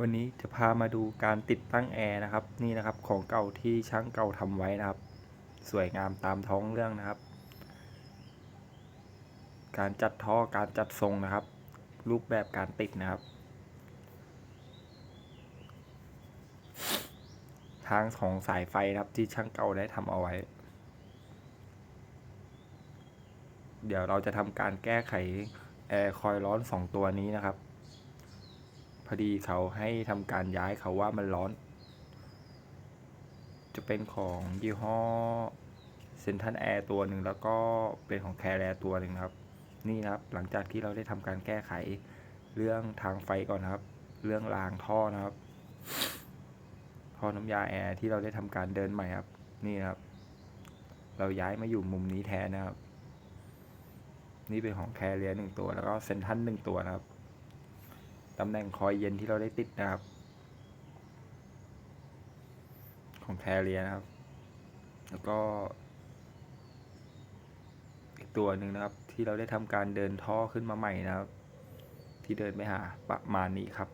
วันนี้จะพามาดูการติดตั้งแอร์นะครับ นี่นะครับของเก่าที่ช่างเก่าทำไว้นะครับ สวยงามตามท้องเรื่องนะครับ การจัดท่อการจัดทรงนะครับ รูปแบบการติดนะครับ ทางของสายไฟนะครับที่ช่างเก่าได้ทำเอาไว้ เดี๋ยวเราจะทำการแก้ไขแอร์คอยล์ร้อนสองตัวนี้นะครับ อดีเขาให้ทำการย้ายเขาว่ามันร้อน จะเป็นของยี่ห้อเซนทันแอร์ตัวหนึ่งแล้วก็เป็นของแคร์แรตัวหนึ่งครับ นี่นะครับหลังจากที่เราได้ทำการแก้ไขเรื่องทางไฟก่อนนครับ เรื่องรางท่อนะครับท่อน้ำยาแอร์ที่เราได้ทำการเดินใหม่ครับ นี่นะครับ เราย้ายมาอยู่มุมนี้แทนนะครับ นี่เป็นของแคร์เรียหนึ่งตัวแล้วก็เซนทันหนึ่งตัวนะครับ ตำแหน่งคอยเย็นที่เราได้ติดนะครับ ของแคเรียนะครับ แล้วก็อีกตัวหนึ่งนะครับ ที่เราได้ทำการเดินท่อขึ้นมาใหม่นะครับ ที่เดินไปหาประมาณนี้ครับ